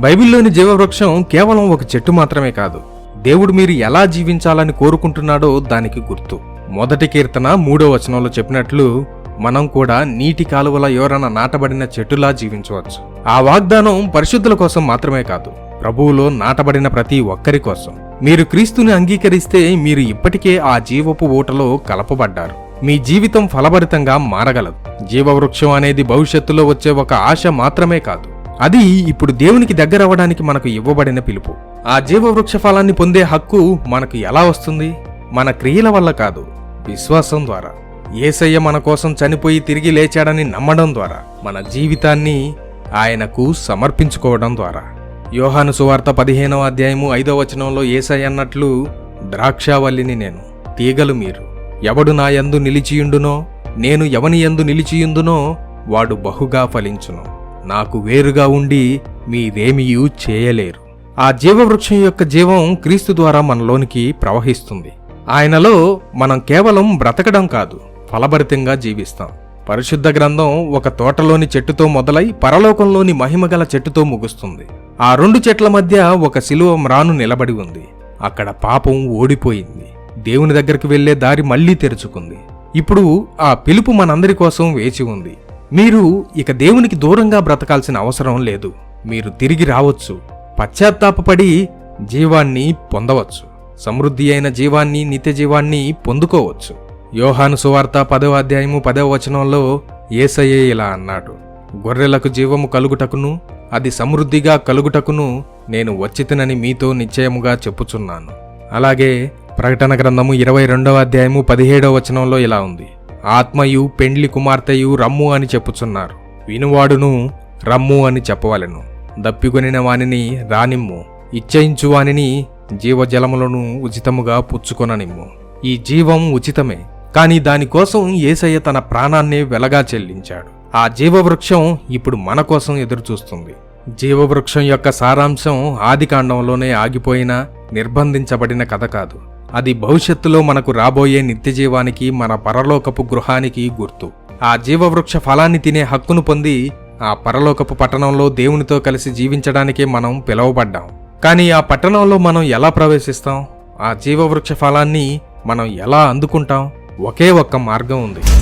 బైబిల్లోని జీవవృక్షం కేవలం ఒక చెట్టు మాత్రమే కాదు. దేవుడు మీరు ఎలా జీవించాలని కోరుకుంటున్నాడో దానికి గుర్తు. మొదటి కీర్తన మూడో వచనంలో చెప్పినట్లు మనం కూడా నీటి కాలువల ఎవరన నాటబడిన చెట్టులా జీవించవచ్చు. ఆ వాగ్దానం పరిశుద్ధుల కోసం మాత్రమే కాదు ప్రభువులో నాటబడిన ప్రతి ఒక్కరి కోసం. మీరు క్రీస్తుని అంగీకరిస్తే మీరు ఇప్పటికే ఆ జీవపు ఊటలో కలపబడ్డారు. మీ జీవితం ఫలభరితంగా మారగలదు. జీవవృక్షం అనేది భవిష్యత్తులో వచ్చే ఒక ఆశ మాత్రమే కాదు. అది ఇప్పుడు దేవునికి దగ్గర అవ్వడానికి మనకు ఇవ్వబడిన పిలుపు. ఆ జీవవృక్ష ఫలాన్ని పొందే హక్కు మనకు ఎలా వస్తుంది? మన క్రియల వల్ల కాదు విశ్వాసం ద్వారా. ఏసయ్య మన కోసం చనిపోయి తిరిగి లేచాడని నమ్మడం ద్వారా మన జీవితాన్ని ఆయనకు సమర్పించుకోవడం ద్వారా. యోహాను సువార్త పదిహేనవ అధ్యాయము ఐదవ వచనంలో ఏసయ్య అన్నట్లు ద్రాక్షావల్లిని నేను తీగలు మీరు. ఎవడు నా యందు నిలిచియుండునో నేను ఎవని యందు నిలిచియుందునో వాడు బహుగా ఫలించును. నాకు వేరుగా ఉండి మీరేమియూ చేయలేరు. ఆ జీవవృక్షం యొక్క జీవం క్రీస్తు ద్వారా మనలోనికి ప్రవహిస్తుంది. ఆయనలో మనం కేవలం బ్రతకడం కాదు ఫలభరితంగా జీవిస్తాం. పరిశుద్ధ గ్రంథం ఒక తోటలోని చెట్టుతో మొదలై పరలోకంలోని మహిమగల చెట్టుతో ముగుస్తుంది. ఆ రెండు చెట్ల మధ్య ఒక శిలువ మ్రాను నిలబడి ఉంది. అక్కడ పాపం ఓడిపోయింది. దేవుని దగ్గరికి వెళ్ళే దారి మళ్ళీ తెరుచుకుంది. ఇప్పుడు ఆ పిలుపు మనందరి కోసం వేచి ఉంది. మీరు ఇక దేవునికి దూరంగా బ్రతకాల్సిన అవసరం లేదు. మీరు తిరిగి రావచ్చు. పశ్చాత్తాపపడి జీవాన్ని పొందవచ్చు. సమృద్ధి అయిన జీవాన్ని నిత్య జీవాన్ని పొందుకోవచ్చు. యోహాను సువార్త పదవ అధ్యాయము పదవ వచనంలో ఏసయ్యే ఇలా అన్నాడు. గొర్రెలకు జీవము కలుగుటకును అది సమృద్ధిగా కలుగుటకును నేను వచ్చితనని మీతో నిశ్చయముగా చెప్పుచున్నాను. అలాగే ప్రకటన గ్రంథము ఇరవై రెండవ అధ్యాయము పదిహేడవ వచనంలో ఇలా ఉంది. ఆత్మయు పెండ్లి కుమార్తెయు రమ్ము అని చెప్పుచున్నారు. వినువాడును రమ్ము అని చెప్పవలెను. దప్పికొనిన వానిని రానిమ్ము. ఇచ్చయించు వానిని జీవజలములను ఉచితముగా పుచ్చుకొననిమ్ము. ఈ జీవం ఉచితమే. కాని దానికోసం ఏసయ్య తన ప్రాణాన్నే వెలగా చెల్లించాడు. ఆ జీవవృక్షం ఇప్పుడు మన కోసం ఎదురుచూస్తుంది. జీవవృక్షం యొక్క సారాంశం ఆదికాండంలోనే ఆగిపోయిన నిర్బంధించబడిన కథ కాదు. అది భవిష్యత్తులో మనకు రాబోయే నిత్యజీవానికి మన పరలోకపు గృహానికి గుర్తు. ఆ జీవవృక్ష ఫలాన్ని తినే హక్కును పొంది ఆ పరలోకపు పట్టణంలో దేవునితో కలిసి జీవించడానికే మనం పిలువబడ్డాం. కానీ ఆ పట్టణంలో మనం ఎలా ప్రవేశిస్తాం? ఆ జీవవృక్ష ఫలాన్ని మనం ఎలా అందుకుంటాం? ఒకే ఒక్క మార్గం ఉంది.